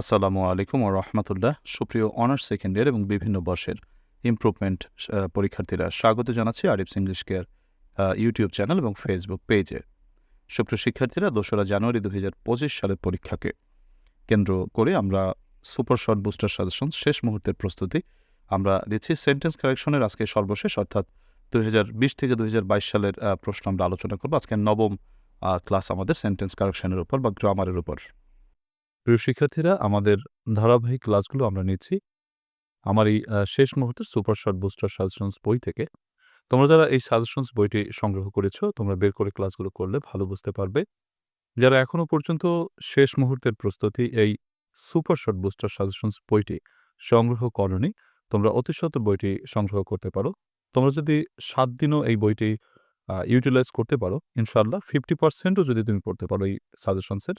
আসসালামু আলাইকুম ও রহমতুল্লাহ। সুপ্রিয় অনার্স সেকেন্ড ইয়ার এবং বিভিন্ন বর্ষের ইমপ্রুভমেন্ট পরীক্ষার্থীরা স্বাগত জানাচ্ছি Arif's English care YouTube channel এবং ফেসবুক পেজে সুপ্রিয় শিক্ষার্থীরা, দোসরা জানুয়ারি দু হাজার পঁচিশ সালের পরীক্ষাকে কেন্দ্র করে আমরা সুপার শর্ট বুস্টার সাজেশন শেষ মুহূর্তের প্রস্তুতি আমরা দিচ্ছি। সেন্টেন্স কারেকশনের আজকে সর্বশেষ, অর্থাৎ দুই হাজার বিশ থেকে দুই সালের প্রশ্ন আমরা আলোচনা করব। আজকে নবম ক্লাস আমাদের সেন্টেন্স কারেকশনের উপর বা গ্রামারের উপর। প্রিয় শিক্ষার্থীরা, আমাদের ধারাবাহিক ক্লাসগুলো আমরা নিচ্ছি। আমার এই শেষ মুহূর্তের সুপার শর্ট বুস্টার সাজেশনস বই থেকে। তোমরা যারা এই সাজেশনস বইটি সংগ্রহ করেছ, তোমরা বের করে ক্লাসগুলো করলে ভালো বুঝতে পারবে। যারা এখনও পর্যন্ত শেষ মুহূর্তের প্রস্তুতি এই সুপার শর্ট বুস্টার সাজেশনস বইটি সংগ্রহ করনি, তোমরা অতিশত বইটি সংগ্রহ করতে পারো। তোমরা যদি সাত দিনও এই বইটি ইউটিলাইজ করতে পারো ইনশাল্লাহ ফিফটি পার্সেন্টও যদি তুমি পড়তে পারো এই সাজেশনসের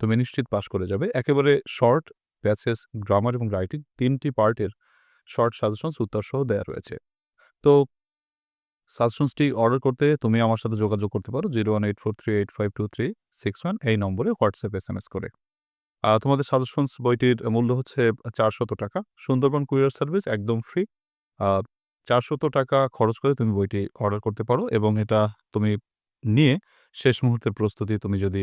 তুমি নিশ্চিত পাশ করে যাবে। একেবারে শর্ট প্যাসেজ গ্রামার এবং রাইটিং তিনটি পার্টের শর্ট সাজেশনস উত্তর সহ দেওয়া রয়েছে। তো সাজেশনসটি অর্ডার করতে তুমি আমার সাথে যোগাযোগ করতে পারো zero one eight four three eight five two three six one এই নম্বরে হোয়াটসঅ্যাপ এস এম এস করে তোমাদের সাজেশনস বইটির মূল্য হচ্ছে চারশত টাকা। সুন্দরবন কুরিয়ার সার্ভিস একদম ফ্রি চারশত টাকা খরচ করে তুমি বইটি অর্ডার করতে পারো এবং এটা তুমি নিয়ে শেষ মুহূর্তের প্রস্তুতি তুমি যদি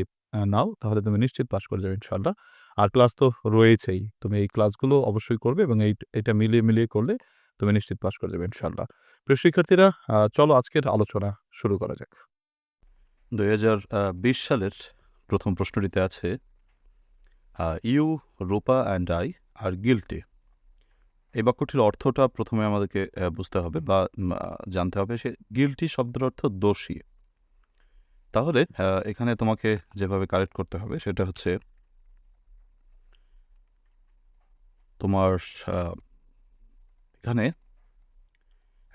নাও, তাহলে তুমি নিশ্চিত পাশ করে যাবে ইনশাল্লাহ আর ক্লাস তো রয়েছেই। তুমি এই ক্লাসগুলো অবশ্যই করবে এবং এই, এটা মিলিয়ে মিলিয়ে করলে তুমি নিশ্চিত পাশ করে যাবে ইনশাল্লাহ প্রিয় শিক্ষার্থীরা চলো আজকের আলোচনা শুরু করা যাক। দুই হাজার বিশ সালের প্রথম প্রশ্নটিতে আছে you, Rupa and I are guilty. এই বাক্যটির অর্থটা প্রথমে আমাদেরকে বুঝতে হবে বা জানতে হবে। সে গিলটি শব্দের অর্থ দোষী। তাহলে এখানে তোমাকে যেভাবে কারেক্ট করতে হবে সেটা হচ্ছে তোমার এখানে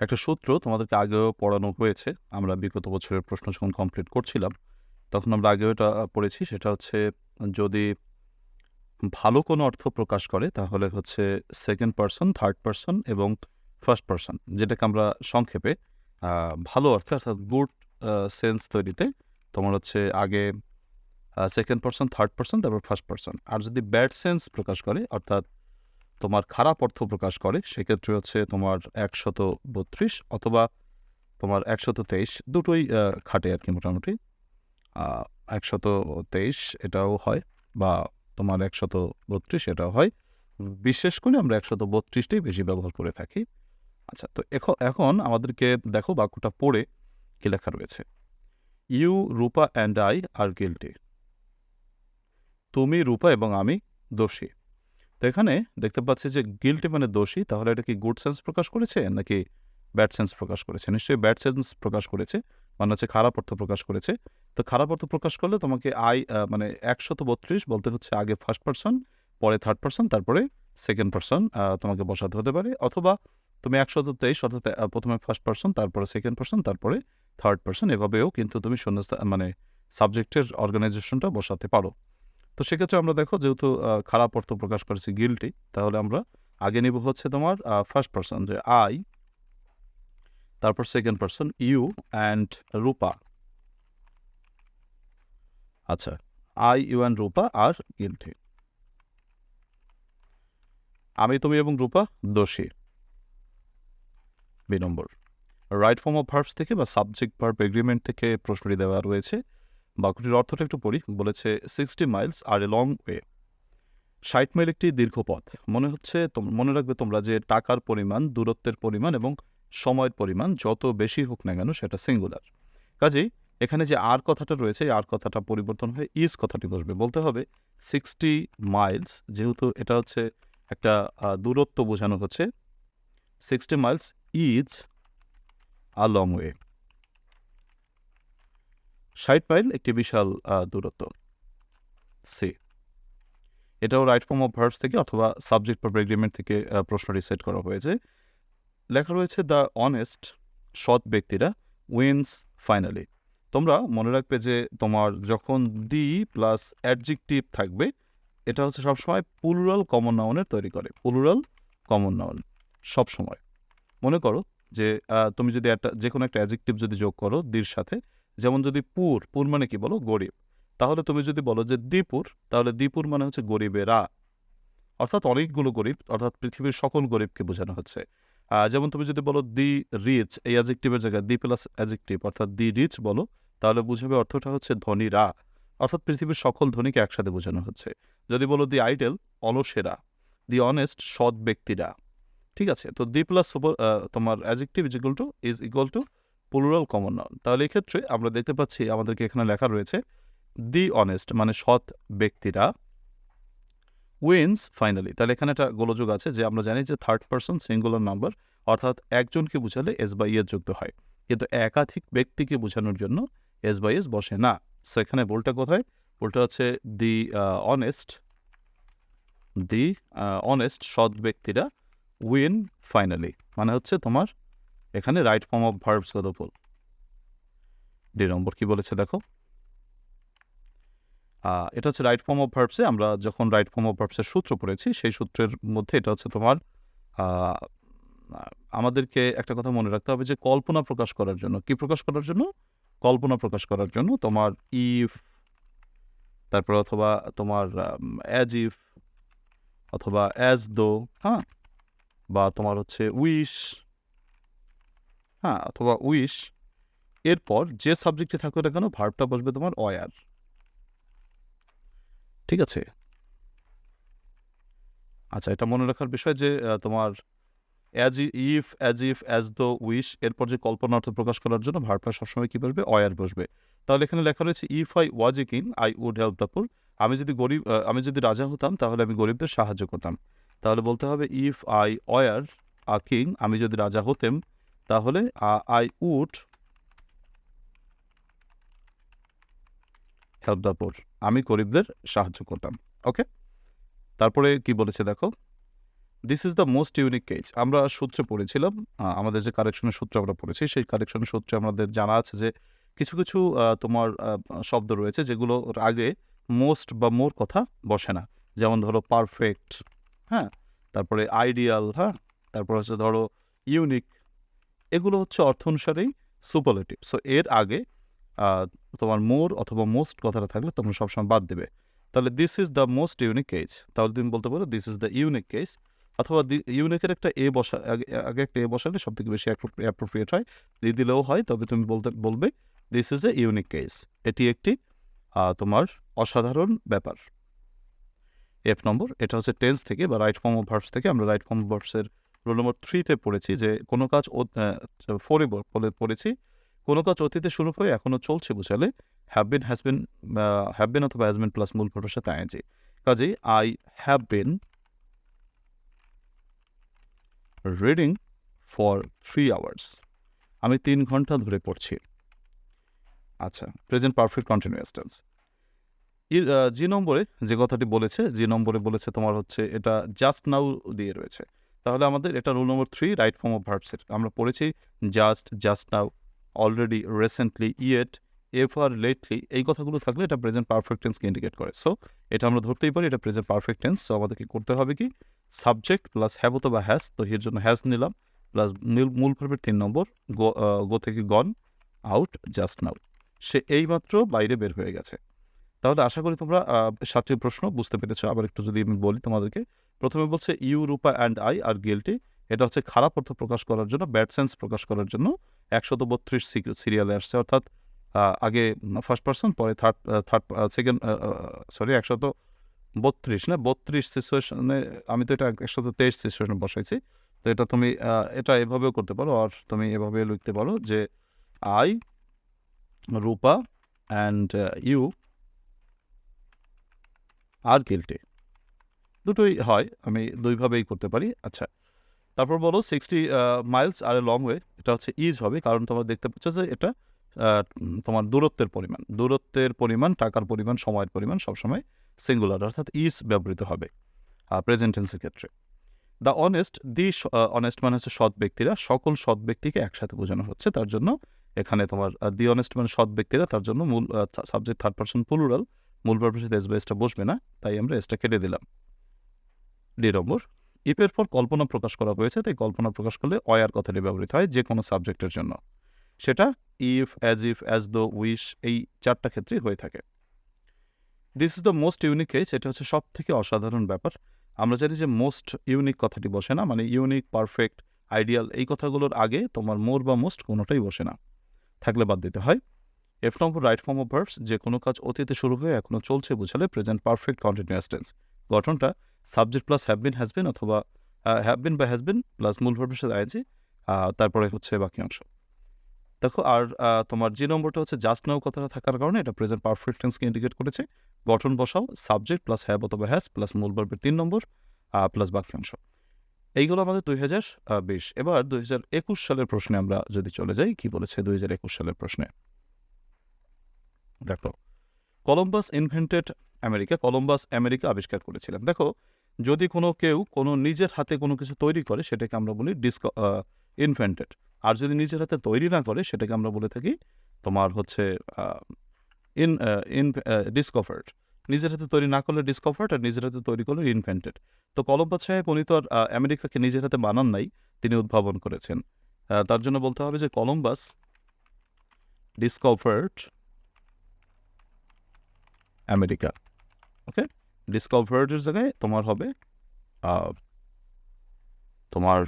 একটা সূত্র তোমাদেরকে আগেও পড়ানো হয়েছে। আমরা বিগত বছরের প্রশ্ন যখন কমপ্লিট করছিলাম, তখন আমরা আগেও এটা পড়েছি। সেটা হচ্ছে, যদি ভালো কোনো অর্থ প্রকাশ করে, তাহলে হচ্ছে সেকেন্ড পার্সন থার্ড পার্সন এবং ফার্স্ট পার্সন যেটাকে আমরা সংক্ষেপে ভালো অর্থে অর্থাৎ গুড সেন্স তৈরিতে তোমার হচ্ছে আগে সেকেন্ড পার্সন থার্ড পার্সন তারপর ফার্স্ট পার্সন আর যদি ব্যাড সেন্স প্রকাশ করে, অর্থাৎ তোমার খারাপ অর্থ প্রকাশ করে, সেক্ষেত্রে হচ্ছে তোমার একশত বত্রিশ অথবা তোমার একশত তেইশ দুটোই খাটে আর কি মোটামুটি। একশত তেইশ এটাও হয় বা তোমার একশত বত্রিশ এটাও হয়। বিশেষ করে আমরা একশত বত্রিশটাই বেশি ব্যবহার করে থাকি। আচ্ছা তো এখন আমাদেরকে দেখো বাক্যটা পড়ে কি লেখা রয়েছে। You, Rupa, and I are guilty. তুমি, রূপা এবং আমি দোষী। তো এখানে দেখতে পাচ্ছি যে গিল্টি মানে দোষী, তাহলে এটা কি গুড সেন্স প্রকাশ করেছে নাকি ব্যাড সেন্স প্রকাশ করেছে? নিশ্চয়ই ব্যাড সেন্স প্রকাশ করেছে মানে হচ্ছে খারাপ অর্থ প্রকাশ করেছে। তো খারাপ অর্থ প্রকাশ করলে তোমাকে আই মানে একশত বত্রিশ বলতে হচ্ছে আগে ফার্স্ট পার্সন পরে থার্ড পার্সন তারপরে সেকেন্ড পার্সন তোমাকে বসাতে হতে পারে। অথবা তুমি একশত তেইশ অর্থাৎ প্রথমে ফার্স্ট পার্সন তারপরে সেকেন্ড পার্সন তারপরে থার্ড পার্সন এভাবেও কিন্তু তুমি শূন্যস্থান মানে সাবজেক্টের অর্গানাইজেশনটা বসাতে পারো। তো সেক্ষেত্রে আমরা দেখো যেহেতু খারাপ অর্থ প্রকাশ করেছি গিলটি তাহলে আমরা আগে নিব হচ্ছে তোমার ফার্স্ট পার্সন যে আই তারপর second person you and Rupa. আচ্ছা I you and Rupa are guilty আমি, তুমি এবং রূপা দোষী। বি নম্বর। রাইট ফর্ম অফ ভার্বস থেকে বা সাবজেক্ট ভার্ব এগ্রিমেন্ট থেকে প্রশ্নটি দেওয়া রয়েছে। বাক্যটির অর্থটা একটু পড়ি। বলেছে sixty miles are a long way ষাট মাইল একটি দীর্ঘ পথ। মনে হচ্ছে মনে রাখবে তোমরা যে, টাকার পরিমাণ, দূরত্বের পরিমাণ এবং সময়ের পরিমাণ যত বেশি হোক না কেন সেটা সিঙ্গুলার কাজেই এখানে যে আর কথাটা রয়েছে আর কথাটা পরিবর্তন হয়ে ইজ কথাটি বসবে। বলতে হবে সিক্সটি মাইলস যেহেতু এটা হচ্ছে একটা দূরত্ব বোঝানো হচ্ছে sixty miles is a long way ষাট মাইল একটি বিশাল দূরত্ব। সি। এটাও রাইট ফর্ম অফ ভার্বস থেকে অথবা সাবজেক্ট ফর এগ্রিমেন্ট থেকে প্রশ্নটি সেট করা হয়েছে। লেখা রয়েছে, দ্য অনেস্ট, সৎ ব্যক্তিরা উইন্স ফাইনালি। তোমরা মনে রাখবে যে তোমার যখন দি প্লাস অ্যাডজেক্টিভ থাকবে, এটা হচ্ছে সবসময় পুলুরাল কমন নাউনের তৈরি করে। পুলুরাল কমন নাউন সবসময়। মনে করো যে তুমি যদি একটা যে কোনো একটা অ্যাডজেক্টিভ যদি যোগ করো দির সাথে, যেমন যদি পুর পুর মানে কি বলো? গরিব। তাহলে তুমি যদি বলো যে দ্বীপুর তাহলে দ্বীপুর মানে হচ্ছে গরিবেরা। অর্থাৎ অনেকগুলো গরিব, অর্থাৎ পৃথিবীর সকল গরিবকে বোঝানো হচ্ছে। যেমন তুমি যদি বলো দি রিচ এই অ্যাজেক্টিভের জায়গায় দি প্লাস অ্যাজেক্টিভ অর্থাৎ দি রিচ বলো, তাহলে বুঝাবে অর্থটা হচ্ছে ধনীরা। অর্থাৎ পৃথিবীর সকল ধনীকে একসাথে বোঝানো হচ্ছে। যদি বলো দি আইডেল অলসেরা। দি অনেস্ট সৎ ব্যক্তিরা। ঠিক আছে? তো দি প্লাস সুপার তোমার adjective is equal to is equal to plural common noun তাহলে এক্ষেত্রে আমরা দেখতে পাচ্ছি আমাদেরকে এখানে লেখা রয়েছে দি অনেস্ট মানে সৎ ব্যক্তিরা উইন্স ফাইনালি তাহলে এখানে একটা গোলযোগ আছে যে আমরা জানি যে থার্ড পার্সন সিঙ্গুলার নাম্বার অর্থাৎ একজনকে বোঝালে এস বাই এস যুক্ত হয়। কিন্তু একাধিক ব্যক্তিকে বোঝানোর জন্য এস বাই এস বসে না। সো এখানে বলটা কোথায়? বলটা হচ্ছে দি অনেস্ট দি অনেস্ট সৎ ব্যক্তিরা উইন ফাইনালি মানে হচ্ছে তোমার এখানে রাইট ফর্ম অফ ভার্বস কত ফুল ডি নম্বর কি বলেছে দেখো? এটা হচ্ছে রাইট ফর্ম অফ ভার্বসে আমরা যখন রাইট ফর্ম অফ ভার্বসের সূত্র পড়েছি, সেই সূত্রের মধ্যে এটা হচ্ছে তোমার আমাদেরকে একটা কথা মনে রাখতে হবে যে কল্পনা প্রকাশ করার জন্য। কি প্রকাশ করার জন্য? কল্পনা প্রকাশ করার জন্য তোমার ইফ তারপর অথবা তোমার অ্যাজ ইফ অথবা অ্যাজ দো হ্যাঁ? বা তোমার হচ্ছে উইশ হ্যাঁ অথবা উইশ এরপর যে সাবজেক্টে থাকবে না কেন ভার্বটা বসবে তোমার অয়ার ঠিক আছে? আচ্ছা এটা মনে রাখার বিষয় যে তোমার as if as if as though wish এরপর যে কল্পনা অর্থ প্রকাশ করার জন্য ভার্বটা সবসময় কী বসবে? অয়ার বসবে। তাহলে এখানে লেখা রয়েছে if I was a I would help the poor আমি যদি গরিব আমি যদি রাজা হতাম, তাহলে আমি গরিবদের সাহায্য করতাম। তাহলে বলতে হবে if I were a king আমি যদি রাজা হতেম, তাহলে I would help the poor আমি গরিবদের সাহায্য করতাম। ওকে তারপরে কি বলেছে দেখো? This is the most unique case আমরা সূত্রে পড়েছিলাম আমাদের যে কারেকশনের সূত্র আমরা পড়েছি, সেই কারেকশনের সূত্রে আমাদের জানা আছে যে কিছু কিছু তোমার শব্দ রয়েছে যেগুলোর আগে মোস্ট বা মোর কথা বসে না। যেমন ধরো পারফেক্ট হ্যাঁ? তারপরে আইডিয়াল হ্যাঁ? তারপর হচ্ছে ধরো ইউনিক এগুলো হচ্ছে অর্থ অনুসারেই সুপারলেটিভ সো এর আগে তোমার মোর অথবা মোস্ট কথাটা থাকলে তোমরা সবসময় বাদ দেবে। তাহলে this is the most unique case তাহলে তুমি বলতে পারো this is the unique case অথবা ইউনিকের একটা এ বসা, আগে একটা এ বসালে সব থেকে বেশি অ্যাপ্রোপ্রিয়েট হয়। দিয়ে দিলেও হয়, তবে তুমি বলতে, বলবে this is a unique case এটি একটি তোমার অসাধারণ ব্যাপার। এফ নম্বর এটা হচ্ছে টেন্স থেকে বা রাইট ফর্ম অফ ভার্বস থেকে আমরা রাইট ফর্ম অফ ভার্বসের রোল নম্বর থ্রিতে পড়েছি যে কোনো কাজ ফোরে পড়েছি। কোনো কাজ অতীতে শুরু হয়ে এখনও চলছে বোঝালে have been has been have been অথবা হ্যাজ বিন প্লাস মূল ভার্বের সাথে আইএনজি কাজেই I have been reading for three hours আমি তিন ঘণ্টা ধরে পড়ছি। আচ্ছা present perfect continuous tense G নম্বরে যে কথাটি বলেছে, জি নম্বরে বলেছে তোমার হচ্ছে এটা জাস্ট নাও দিয়ে রয়েছে। তাহলে আমাদের এটা rule number three right form of ভার্বসের আমরা পড়েছি just just now already recently yet F R lately এই কথাগুলো থাকলে এটা প্রেজেন্ট পারফেক্ট টেন্সকে ইন্ডিকেট করে। সো এটা আমরা ধরতেই পারি, এটা প্রেজেন্ট পারফেক্ট টেন্স সো আমাদেরকে করতে হবে কি? সাবজেক্ট প্লাস হ্যাভ অথবা হ্যাজ তো এর জন্য হ্যাজ নিলাম প্লাস মূল ভার্বের তিন নম্বর গো গো থেকে গন আউট জাস্ট নাও সে এইমাত্র বাইরে বের হয়ে গেছে। তাহলে আশা করি তোমরা সাতটি প্রশ্ন বুঝতে পেরেছ। আবার একটু যদি আমি বলি তোমাদেরকে, প্রথমে বলছে you, Rupa and I are guilty এটা হচ্ছে খারাপ অর্থ প্রকাশ করার জন্য, ব্যাড সেন্স প্রকাশ করার জন্য একশত বত্রিশ সিরিয়ালে আসছে। অর্থাৎ আগে ফার্স্ট পার্সন, পরে থার্ড থার্ড সেকেন্ড সরি, একশত বত্রিশ না, বত্রিশ সিচুয়েশনে আমি তো এটা একশত তেইশ সিচুয়েশনে বসাইছি। তো এটা তুমি এটা এভাবেও করতে পারো আর তুমি এভাবে লিখতে পারো যে I, Rupa and you are guilty দুটোই হয়, আমি দুইভাবেই করতে পারি। আচ্ছা তারপর বলো sixty miles are a long way এটা হচ্ছে ইজ হবে, কারণ তোমরা দেখতে পাচ্ছ যে এটা তোমার দূরত্বের পরিমাণ। দূরত্বের পরিমাণ, টাকার পরিমাণ, সময়ের পরিমাণ সবসময় সিঙ্গুলার অর্থাৎ ইজ ব্যবহৃত হবে প্রেজেন্ট টেন্সের ক্ষেত্রে। দ্য অনেস্ট দি অনেস্ট মানে হচ্ছে সৎ ব্যক্তিরা, সকল সৎ ব্যক্তিকে একসাথে বোঝানো হচ্ছে, তার জন্য এখানে তোমার দি অনেস্ট মানে সৎ ব্যক্তিরা, তার জন্য মূল সাবজেক্ট থার্ড পার্সন প্লুরাল মূল পারপাসে এস বা এসটা বসবে না, তাই আমরা এসটা কেটে দিলাম। ডি নম্বর ইফের পর কল্পনা প্রকাশ করা হয়েছে, তাই কল্পনা প্রকাশ করলে অয়ার কথাটি ব্যবহৃত হয় যে কোনো সাবজেক্টের জন্য। সেটা if as if as though wish এই চারটা ক্ষেত্রেই হয়ে থাকে। This is the most unique case এটা হচ্ছে সব থেকে অসাধারণ ব্যাপার। আমরা জানি যে মোস্ট ইউনিক কথাটি বসে না মানে ইউনিক পারফেক্ট আইডিয়াল এই কথাগুলোর আগে তোমার মোর বা মোস্ট কোনোটাই বসে না। থাকলে বাদ দিতে হয়। F number right form of verbs যে কোনো কাজ অতীতে শুরু হয়ে এখনও চলছে বোঝালে প্রেজেন্ট পারফেক্ট কন্টিনিউয়াস টেন্স গঠনটা subject plus have been has been অথবা হ্যাভ বিন বা হ্যাজ বিন প্লাস মূল ভার্বের সাথে আইজি তারপরে হচ্ছে বাকি অংশ। দেখো, আর তোমার যে নম্বরটা হচ্ছে জাস্ট নাও কথাটা থাকার কারণে এটা প্রেজেন্ট পারফেক্ট টেন্সকে ইন্ডিকেট করেছে। গঠন বসাও সাবজেক্ট প্লাস হ্যাভ অথবা হ্যাজ প্লাস মূল ভার্বের তিন নম্বর প্লাস বাকি অংশ। এইগুলো আমাদের দুই হাজার বিশ। এবার দুই হাজার একুশ সালের প্রশ্নে আমরা যদি চলে যাই, কি বলেছে দুই হাজার একুশ সালের প্রশ্নে? দেখো Columbus invented America Columbus America আবিষ্কার করেছিলেন। দেখো, যদি কোনো কেউ কোনো নিজের হাতে কোনো কিছু তৈরি করে, সেটাকে আমরা বলি ডিসক ইনভেন্টেড আর যদি নিজের হাতে তৈরি না করে, সেটাকে আমরা বলে থাকি তোমার হচ্ছে ইন ইন ডিসকভার্ড নিজের হাতে তৈরি না করলে ডিসকভার্ড আর নিজের হাতে তৈরি করলে ইনভেন্টেড তো কলম্বাস সাহেব, উনি তো আর আমেরিকাকে নিজের হাতে বানান নাই, তিনি উদ্ভাবন করেছেন। তার জন্য বলতে হবে যে কলম্বাস ডিসকভার্ড আমেরিকা ওকে ডিসকভার্ডের জায়গায় তোমার হবে তোমার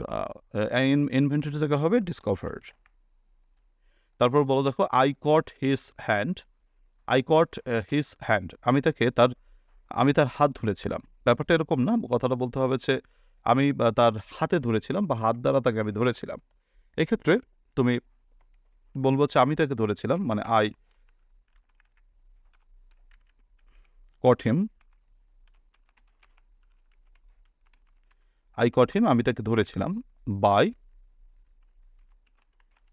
ইনভেন্টের জায়গায় হবে ডিসকভার্ড তারপর বলো দেখো I caught his hand I caught his hand আমি তাকে তার, আমি তার হাত ধরেছিলাম। ব্যাপারটা এরকম না, কথাটা বলতে হবে যে আমি তার হাতে ধরেছিলাম বা হাত দ্বারা তাকে আমি ধরেছিলাম। এক্ষেত্রে তুমি বলব হচ্ছে আমি তাকে ধরেছিলাম মানে I caught him I caught হিম আমি তাকে ধরেছিলাম বাই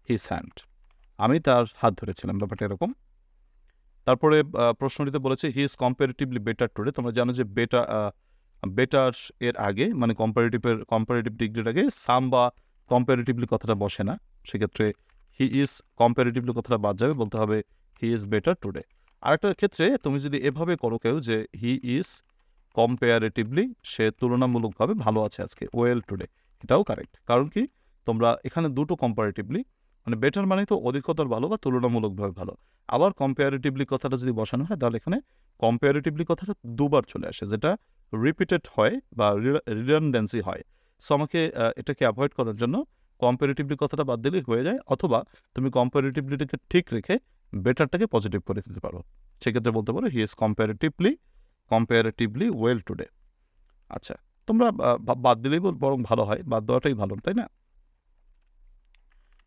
হিজ হ্যান্ড আমি তার হাত ধরেছিলাম, ব্যাপারটা এরকম। তারপরে প্রশ্নটিতে বলেছে he is comparatively better today তোমরা জানো যে বেটা বেটার এর আগে মানে কম্পারেটিভের কম্পারেটিভ ডিগ্রির আগে সাম বা কম্পারেটিভলি কথাটা বসে না। সেক্ষেত্রে হি ইজ কম্পারেটিভলি কথাটা বাদ যাবে, বলতে হবে হি ইজ বেটার টুডে আরেকটা ক্ষেত্রে তুমি যদি এভাবে করো কেউ যে হি ইজ কম্পারেটিভলি সে তুলনামূলকভাবে ভালো আছে আজকে, ওয়েল টুডে, এটাও কারেক্ট। কারণ কি? তোমরা এখানে দুটো কম্পারেটিভলি মানে বেটার মানে তো অধিকতর ভালো বা তুলনামূলকভাবে ভালো। আবার কম্পারেটিভলি কথাটা যদি বসানো হয়, তাহলে এখানে কম্পারেটিভলি কথাটা দুবার চলে আসে, যেটা রিপিটেড হয় বা রিডান্ডেন্সি হয়। সো আমাকে এটাকে অ্যাভয়েড করার জন্য কম্পারেটিভলি কথাটা বাদ দিলেই হয়ে যায়, অথবা তুমি কম্পারেটিভলিটাকে ঠিক রেখে বেটারটাকে পজিটিভ করে দিতে পারো। সেক্ষেত্রে বলতে পারো he is comparatively comparatively well today আচ্ছা তোমরা বাদ দিলেই বল- বরং ভালো হয়, বাদ দেওয়াটাই ভালো, তাই না?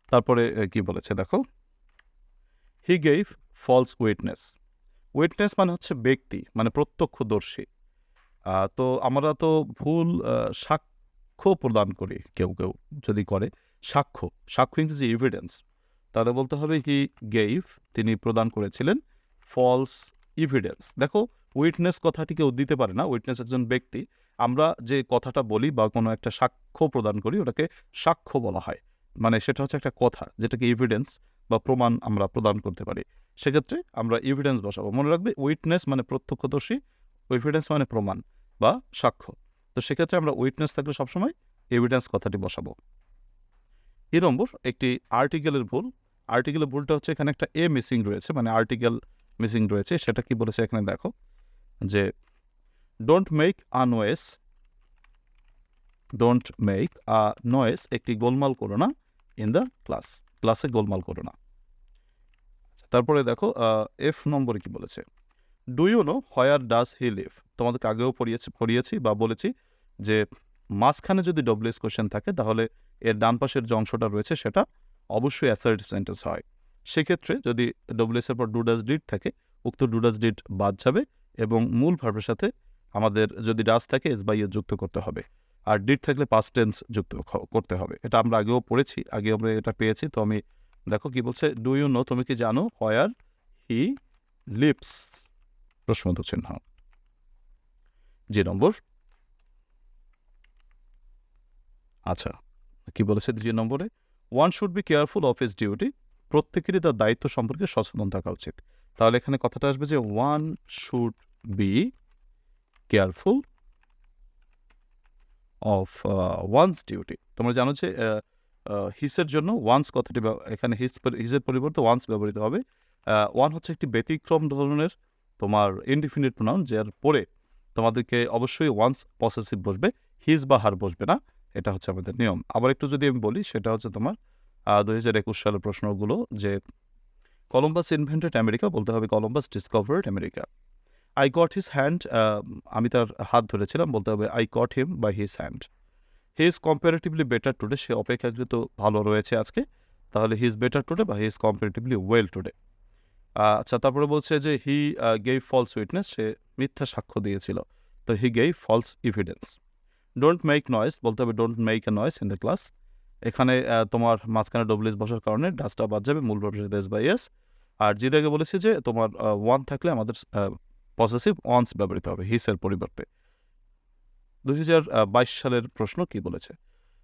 তারপরে কি বলেছে দেখো? He gave false witness witness মানে হচ্ছে ব্যক্তি মানে প্রত্যক্ষদর্শী। তো আমরা তো ভুল সাক্ষ্য প্রদান করি, কেউ কেউ যদি করে, সাক্ষ্য। সাক্ষ্য ইংরেজি এভিডেন্স তাহলে বলতে হবে হি গেইভ তিনি প্রদান করেছিলেন ফলস ইভিডেন্স দেখো উইটনেস কথাটি কেউ দিতে পারে না উইটনেস একজন ব্যক্তি, আমরা যে কথাটা বলি বা কোনো একটা সাক্ষ্য প্রদান করি, ওটাকে সাক্ষ্য বলা হয়। মানে সেটা হচ্ছে একটা কথা, যেটাকে এভিডেন্স বা প্রমাণ আমরা প্রদান করতে পারি। সেক্ষেত্রে আমরা এভিডেন্স বসাবো। মনে রাখবে উইটনেস মানে প্রত্যক্ষদর্শী এভিডেন্স মানে প্রমাণ বা সাক্ষ্য। তো সেক্ষেত্রে আমরা উইটনেস থাকলে সবসময় এভিডেন্স কথাটি বসাবো। এ নম্বর, একটি আর্টিকেলের ভুল। আর্টিকেলের ভুলটা হচ্ছে এখানে একটা এ মিসিং রয়েছে মানে আর্টিকেল মিসিং রয়েছে সেটা কি বলেছে এখানে দেখো যে don't make a noise don't make a noise একটি গোলমাল করো না ইন দ্য ক্লাস ক্লাসে গোলমাল করো না। আচ্ছা, তারপরে দেখো এফ নম্বরে কি বলেছে do you know where does he live তোমাদেরকে আগেও পড়িয়েছি পড়িয়েছি বা বলেছি যে মাঝখানে যদি ডব্লিউএস কোশ্চেন থাকে তাহলে এর ডান পাশের যে অংশটা রয়েছে সেটা অবশ্যই অ্যাসার্টিভ সেন্টেন্স হয়। সেক্ষেত্রে যদি ডব্লিউএস এর পর ডু ডাজ ডিড থাকে, উক্ত ডু ডাজ ডিড বাদ যাবে এবং মূল ভার্বের সাথে আমাদের যদি ডাজ থাকে এস বাই যুক্ত করতে হবে। আর ডিড থাকলে পাস্ট টেন্স যুক্ত করতে হবে। এটা আমরা আগেও পড়েছি, আগে আমরা এটা পেয়েছি, তো আমি দেখো কি বলছে ডু ইউ নো তুমি কি জানো হোয়ার হি লিপস প্রশ্নবোধক চিহ্ন। যে নম্বর। আচ্ছা কি বলেছে যে নম্বরে? One should be careful of his duty প্রত্যেকেরই তার দায়িত্ব সম্পর্কে সচেতন থাকা উচিত। তাহলে এখানে কথাটা আসবে যে one should be careful of one's duty তোমরা জানো যে হিসের জন্য ওয়ান্স কথাটি এখানে হিস হিসের পরিবর্তে ওয়ান্স ব্যবহৃত হবে। ওয়ান হচ্ছে একটি ব্যতিক্রম ধরনের তোমার ইনডিফিনিট প্রোনাউন যার পরে তোমাদেরকে অবশ্যই ওয়ান্স পসেসিভ বসবে হিজ বা হার বসবে না। এটা হচ্ছে আমাদের নিয়ম। আবার একটু যদি আমি বলি, সেটা হচ্ছে তোমার দুই হাজার একুশ সালের প্রশ্নগুলো যে কলম্বাস ইনভেন্টেড আমেরিকা বলতে হবে Columbus discovered America I got his hand আমি তার হাত ধরেছিলাম, বলতে হবে I got him by his hand he is comparatively better today সে অপেক্ষাকৃত ভালো রয়েছে আজকে। তাহলে হি ইজ বেটার টুডে বা he is comparatively well today আচ্ছা তারপরে বলছে যে হি গেই ফলস উইটনেস সে মিথ্যা সাক্ষ্য দিয়েছিল। তো he gave false evidence don't make noise বলতে হবে don't make a noise in the class এখানে তোমার মাঝখানে ডব্লিউএস বসার কারণে ডাসটা বাদ যাবে, মূল ব্যবসা দেশ বাই এস আর জিদাকে বলেছে যে, তোমার ওয়ান থাকলে আমাদের পসেসিভ ওয়ান্স ব্যবহৃত হবে হিসের পরিবর্তে। দুই হাজার বাইশ সালের প্রশ্ন কি বলেছে?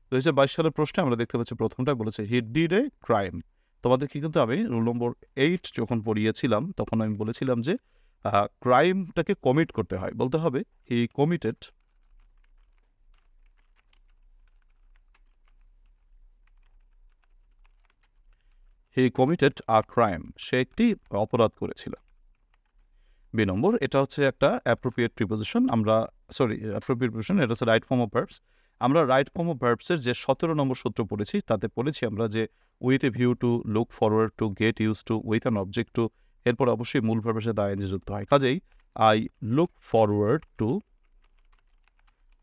দুই হাজার বাইশ সালের প্রশ্নে আমরা দেখতে পাচ্ছি প্রথমটাই বলেছে হি ডিড এ ক্রাইম তোমাদেরকে কিন্তু আমি রুল নম্বর এইট যখন পড়িয়েছিলাম, তখন আমি বলেছিলাম যে ক্রাইমটাকে কমিট করতে হয়। বলতে হবে he committed he committed a crime সে একটি অপরাধ করেছিল। বি নম্বর, এটা হচ্ছে একটা অ্যাপ্রোপ্রিয়েট প্রিপোজিশন আমরা সরি অ্যাপ্রোপ্রিয়েট প্রিপোজিশন এটা হচ্ছে রাইট ফর্ম অফ ভার্বস আমরা রাইট ফর্ম অফ ভার্বসের যে সতেরো নম্বর সূত্র পড়েছি, তাতে পড়েছি আমরা যে with a view to look forward to get use to with an object to এরপর অবশ্যই মূল ভার্বের সাথে আইএনজি যুক্ত হয়। কাজেই I look forward to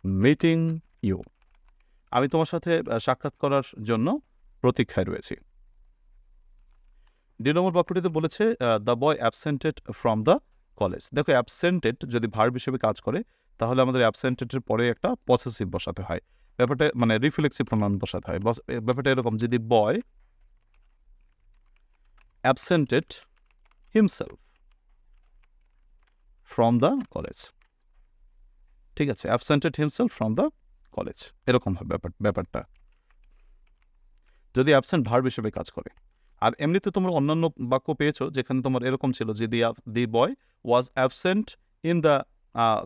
meeting you আমি তোমার সাথে সাক্ষাৎ করার জন্য প্রতীক্ষায় রয়েছি। দুই নম্বর বাক্যটিতে বলেছে the boy absented from the college দেখো অ্যাবসেন্টেড যদি ভার্ব হিসেবে কাজ করে, তাহলে আমাদের অ্যাবসেন্টেডের পরে একটা পসেসিভ বসাতে হয়। ব্যাপারটা মানে রিফ্লেক্সিভ প্রনাউন বসাতে হয়। ব্যাপারটা এরকম, যদি boy absented himself from the college ঠিক আছে absented himself from the college এরকম ব্যাপার, ব্যাপারটা। যদি অ্যাবসেন্ট ভার্ব হিসেবে কাজ করে। আর এমনিতে তোমরা অন্যান্য বাক্য পেয়েছ যেখানে তোমার এরকম ছিল যে the the boy was absent in the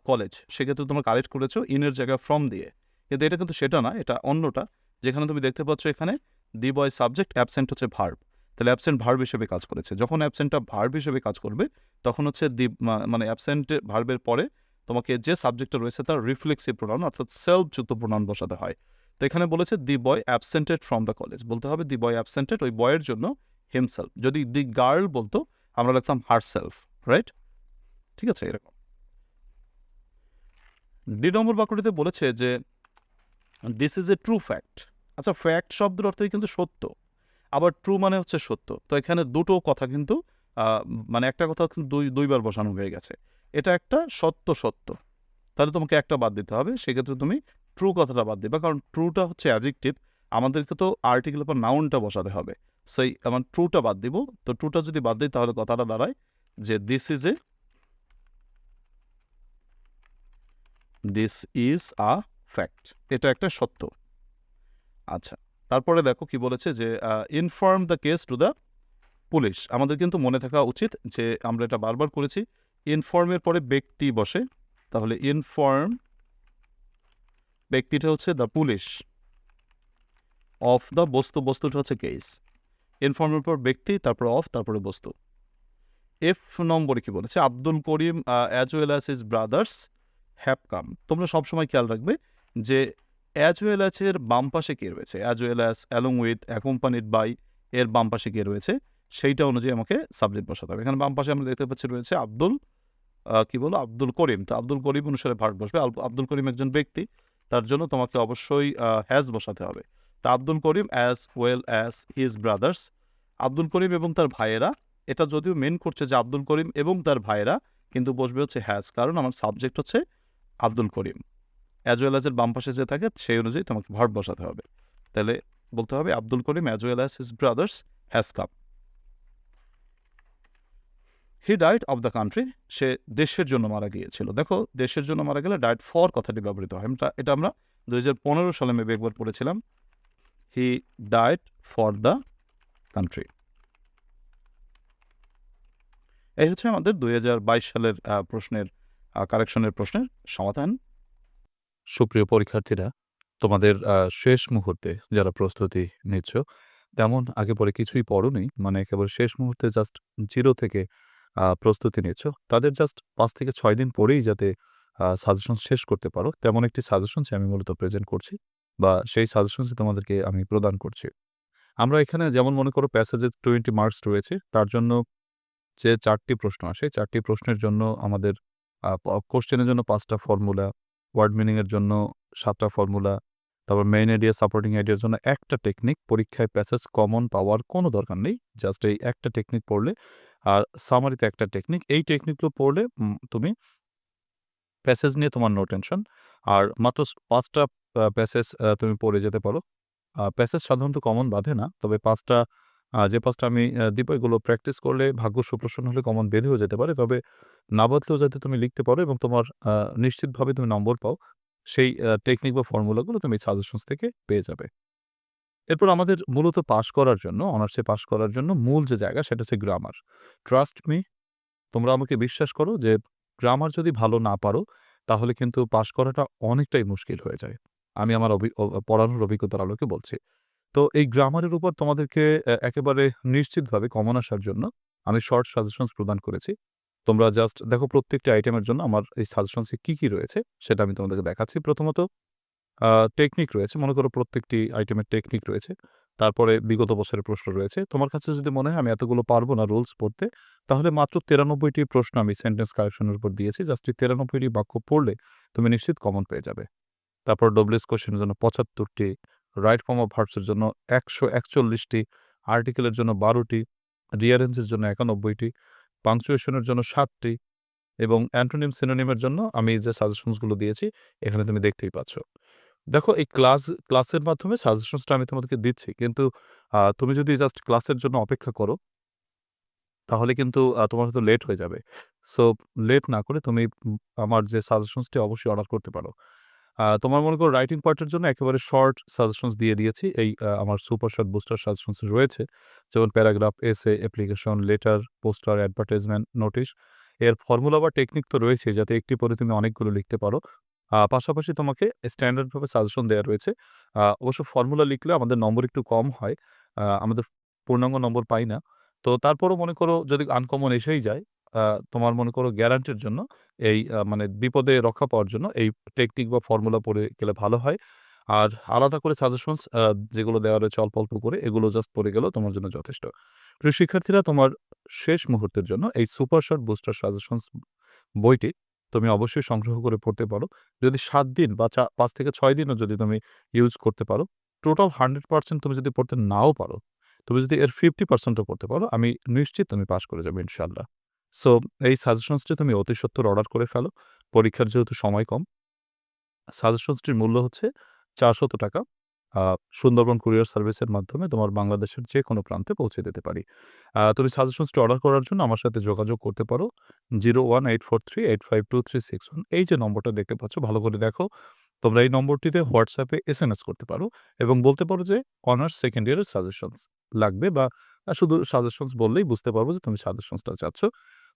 college সেক্ষেত্রে তোমরা কারেক্ট করেছ ইনের জায়গায় ফ্রম দিয়ে। কিন্তু এটা কিন্তু সেটা না, এটা অন্যটা। যেখানে তুমি দেখতে পাচ্ছ এখানে দি বয় সাবজেক্ট অ্যাবসেন্ট হচ্ছে ভার্ব তাহলে অ্যাবসেন্ট ভার্ব হিসেবে কাজ করেছে। যখন অ্যাবসেন্টটা ভার্ব হিসেবে কাজ করবে, তখন হচ্ছে দি মানে অ্যাবসেন্ট ভার্বের পরে তোমাকে যে সাবজেক্টটা রয়েছে তার রিফ্লেক্সিভ প্রোনাউন অর্থাৎ সেলফ যুক্ত প্রোনাউন বসাতে হয়। তো এখানে বলেছে the boy absented from the college বলতে হবে দি বয় অ্যাবসেন্টেড ওই বয়ের জন্য হিমসেলফ যদি দি গার্ল বলতো, আমরা লিখতাম হার সেলফ রাইট ঠিক আছে, এরকম। ডি নম্বর বাক্যটিতে বলেছে যে this is a true fact আচ্ছা ফ্যাক্ট শব্দের অর্থই কিন্তু সত্য, আবার ট্রু মানে হচ্ছে সত্য। তো এখানে দুটো কথা কিন্তু মানে একটা কথা দুই, দুইবার বসানো হয়ে গেছে। এটা একটা সত্য সত্য। তাহলে তোমাকে একটা বাদ দিতে হবে, সেক্ষেত্রে তুমি ট্রু কথাটা বাদ দিবা কারণ ট্রুটা হচ্ছে অ্যাজেক্টিভ আমাদেরকে তো আর্টিকেল বা নাউনটা বসাতে হবে। সেই আমার ট্রুটা বাদ দিব। তো ট্রুটা যদি বাদ দিই, তাহলে কথাটা দাঁড়ায় যে this is a this is a fact এটা একটা সত্য। আচ্ছা তারপরে দেখো কি বলেছে যে inform the case to the police আমাদের কিন্তু মনে থাকা উচিত যে, আমরা এটা বারবার করেছি। ইনফর্মের পরে ব্যক্তি বসে, তাহলে ইনফর্ম ব্যক্তিটা হচ্ছে দ্য পুলিশ অফ দ্য বস্তু, বস্তুটা হচ্ছে কেস ইনফর্মের পর ব্যক্তি, তারপর অফ তারপরে বস্তু। এফ নম্বরে কি বলেছে? Abdul Karim as well as his brothers have come তোমরা সবসময় খেয়াল রাখবে যে অ্যাজ ওয়েল অ্যাজ এর বাম পাশে কে রয়েছে? As well as along with accompanied by এর বাম পাশে কে রয়েছে? সেইটা অনুযায়ী আমাকে সাবজেক্ট বসাতে হবে। এখানে বাম পাশে আমরা দেখতে পাচ্ছি রয়েছে আব্দুল কি বলো? আব্দুল করিম। তো আব্দুল করিম অনুসারে ভাগ বসবে। আব্দুল করিম একজন ব্যক্তি। তার জন্য তোমাকে অবশ্যই হ্যাজ বসাতে হবে। তা Abdul Karim as well as his brothers Abdul Karim এবং তার ভাইয়েরা, এটা যদিও মেন করছে যে আব্দুল করিম এবং তার ভাইয়েরা, কিন্তু বসবে হচ্ছে হ্যাজ কারণ আমার সাবজেক্ট হচ্ছে আব্দুল করিম। অ্যাজ ওয়েল অ্যাজের বাম পাশে যে থাকে, সেই অনুযায়ী তোমাকে ভার্ব বসাতে হবে। তাহলে বলতে হবে Abdul Karim as well as his brothers has come he died of the country সে দেশের জন্য মারা গিয়েছিল। দেখো, দেশের জন্য মারা গেলে ডায়েট ফর কথাটি ব্যবহৃত হয়। এটা- আমরা দুই হাজার পনেরো সালে মেবি একবার পড়েছিলাম। He died for the country এই হচ্ছে আমাদের দুই হাজার বাইশ সালের প্রশ্নের কারেকশনের প্রশ্নের সমাধান। সুপ্রিয় পরীক্ষার্থীরা, তোমাদের শেষ মুহূর্তে যারা প্রস্তুতি নিচ্ছ, তেমন আগে পরে কিছুই পড়োনি মানে কেবল শেষ মুহূর্তে জাস্ট জিরো থেকে প্রস্তুতি নিচ্ছ তাদের জাস্ট পাঁচ থেকে ছয় দিন পরেই যাতে সাজেশন শেষ করতে পারো, তেমন একটি সাজেশনসই আমি মূলত প্রেজেন্ট করছি বা সেই সাজেশনসই তোমাদেরকে আমি প্রদান করছি। আমরা এখানে যেমন মনে করো প্যাসেজের 20 মার্কস রয়েছে, তার জন্য যে চারটি প্রশ্ন আসে, চারটি প্রশ্নের জন্য আমাদের কোশ্চেনের জন্য পাঁচটা ফর্মুলা, ওয়ার্ড মিনিংয়ের জন্য সাতটা ফর্মুলা, তারপর মেইন আইডিয়া, সাপোর্টিং আইডিয়ার জন্য একটা টেকনিক, পরীক্ষায় প্যাসেজ কমন পাওয়ার কোনো দরকার নেই। জাস্ট এই একটা টেকনিক পড়লে আর সামারিতে একটা টেকনিক। এই টেকনিকগুলো পড়লে তুমি প্যাসেজ নিয়ে তোমার নো টেনশন। আর মাত্র স ৫ টা আ প্যাসেজ তুমি পড়ে যেতে পারো। প্যাসেজ সাধারণত কমন বাঁধে না। তবে পাঁচটা যে পাঁচটা আমি দিব এগুলো প্র্যাকটিস করলে ভাগ্য সুপ্রসন্ন হলে কমন বেঁধেও যেতে পারে। তবে না বাধলেও যাতে তুমি লিখতে পারো এবং তোমার নিশ্চিতভাবে তুমি নম্বর পাও, সেই টেকনিক বা ফর্মুলাগুলো তুমি সাজেশনস থেকে পেয়ে যাবে। এরপর আমাদের মূলত পাস করার জন্য, অনার্সে পাস করার জন্য মূল যে জায়গা সেটা হচ্ছে গ্রামার। ট্রাস্ট মি তোমরা আমাকে বিশ্বাস করো যে গ্রামার যদি ভালো না পারো, তাহলে কিন্তু পাস করাটা অনেকটাই মুশকিল হয়ে যায়। আমি আমার পড়ানোর অভিজ্ঞতার আলোকে বলছি। তো এই গ্রামারের উপর তোমাদেরকে একেবারে নিশ্চিতভাবে কমন আসার জন্য আমি শর্ট সাজেশনস প্রদান করেছি। তোমরা জাস্ট দেখো প্রত্যেকটি আইটেমের জন্য আমার এই সাজেশনসে কী, কী রয়েছে সেটা আমি তোমাদেরকে দেখাচ্ছি। প্রথমত টেকনিক রয়েছে। মনে করো প্রত্যেকটি আইটেমের টেকনিক রয়েছে। তারপরে বিগত বছরের প্রশ্ন রয়েছে। তোমার কাছে যদি মনে হয় আমি এতগুলো পারব না রুলস পড়তে, তাহলে মাত্র ৯৩ টি প্রশ্ন আমি সেন্টেন্স কারেকশনের উপর দিয়েছি। জাস্ট এই ৯৩ টি বাক্য পড়লে তুমি নিশ্চিত কমন পেয়ে যাবে। তারপর ডব্লিউএস কোশ্চেনের জন্য পঁচাত্তরটি রাইট ফর্ম অফ ভার্বস এর জন্য একশো একচল্লিশটি আর্টিকেলের জন্য ১২ টি, রিঅ্যারেঞ্জ এর জন্য ৯১ টি, পাংচুয়েশন এর জন্য সাতটি এবং অ্যান্টোনিম, সিনোনিমের জন্য আমি যে সাজেশনসগুলো দিয়েছি এখানে তুমি দেখতেই পাচ্ছ। দেখো এই ক্লাস ক্লাসের মাধ্যমে সাজেশনসটা আমি তোমাদেরকে দিচ্ছি। কিন্তু তুমি যদি জাস্ট ক্লাসের জন্য অপেক্ষা করো তাহলে কিন্তু তোমার হয়তো লেট হয়ে যাবে। সো লেট না করে তুমি আমার যে সাজেশনসটি অবশ্যই অর্ডার করতে পারো। তোমার মনে করো রাইটিং পার্টের জন্য একেবারে শর্ট সাজেশনস দিয়ে দিয়েছি। এই আমার সুপার শর্ট বুস্টার সাজেশনস রয়েছে। যেমন paragraph, essay, application, letter, poster, advertisement, notice. এর ফর্মুলা বা টেকনিক তো রয়েছেই যাতে একটি পরে তুমি অনেকগুলো লিখতে পারো। পাশাপাশি তোমাকে স্ট্যান্ডার্ডভাবে সাজেশন দেওয়া রয়েছে। অবশ্য ফর্মুলা লিখলে আমাদের নম্বর একটু কম হয়। আমাদের পূর্ণাঙ্গ নম্বর পাই না। তো তারপরও মনে করো যদি আনকমন এসেই যায়, তোমার মনে করো গ্যারান্টির জন্য এই মানে বিপদে রক্ষা পাওয়ার জন্য এই টেকনিক বা ফর্মুলা পড়ে গেলে ভালো হয়। আর আলাদা করে সাজেশনস যেগুলো দেওয়া রয়েছে অল্প, অল্প করে এগুলো জাস্ট পড়ে গেলেও তোমার জন্য যথেষ্ট। প্রিয় শিক্ষার্থীরা তোমার শেষ মুহূর্তের জন্য এই সুপার শর্ট বুস্টার সাজেশনস বইটি তুমি অবশ্যই সংগ্রহ করে পড়তে পারো। যদি সাত দিন বা চা পাঁচ থেকে ছয় দিনও যদি তুমি ইউজ করতে পারো, টোটাল 100% তুমি যদি পড়তে নাও পারো, তুমি যদি এর 50% ও পড়তে পারো, আমি নিশ্চিত তুমি পাস করে যাবে ইনশাল্লাহ সো এই সাজেশনসটি তুমি অতি সত্বর অর্ডার করে ফেলো। পরীক্ষার যেহেতু সময় কম। সাজেশনসটির মূল্য হচ্ছে ৳৪০০ আ সুন্দরবন কুরিয়ার সার্ভিসের মাধ্যমে তোমার বাংলাদেশের যে কোনো প্রান্তে পৌঁছে দিতে পারি। তুমি সাজেশনসটি অর্ডার করার জন্য আমার সাথে যোগাযোগ করতে পারো 01843852361 এই যে নম্বরটা দেখতে পাচ্ছ, ভালো করে দেখো। তোমরা এই নম্বরটিতে হোয়াটসঅ্যাপে এস এম এস করতে পারো এবং বলতে পারো যে অনার্স সেকেন্ড ইয়ারের সাজেশনস লাগবে বা শুধু সাজেশনস বললেই বুঝতে পারব যে তুমি সাজেশনসটা চাচ্ছ।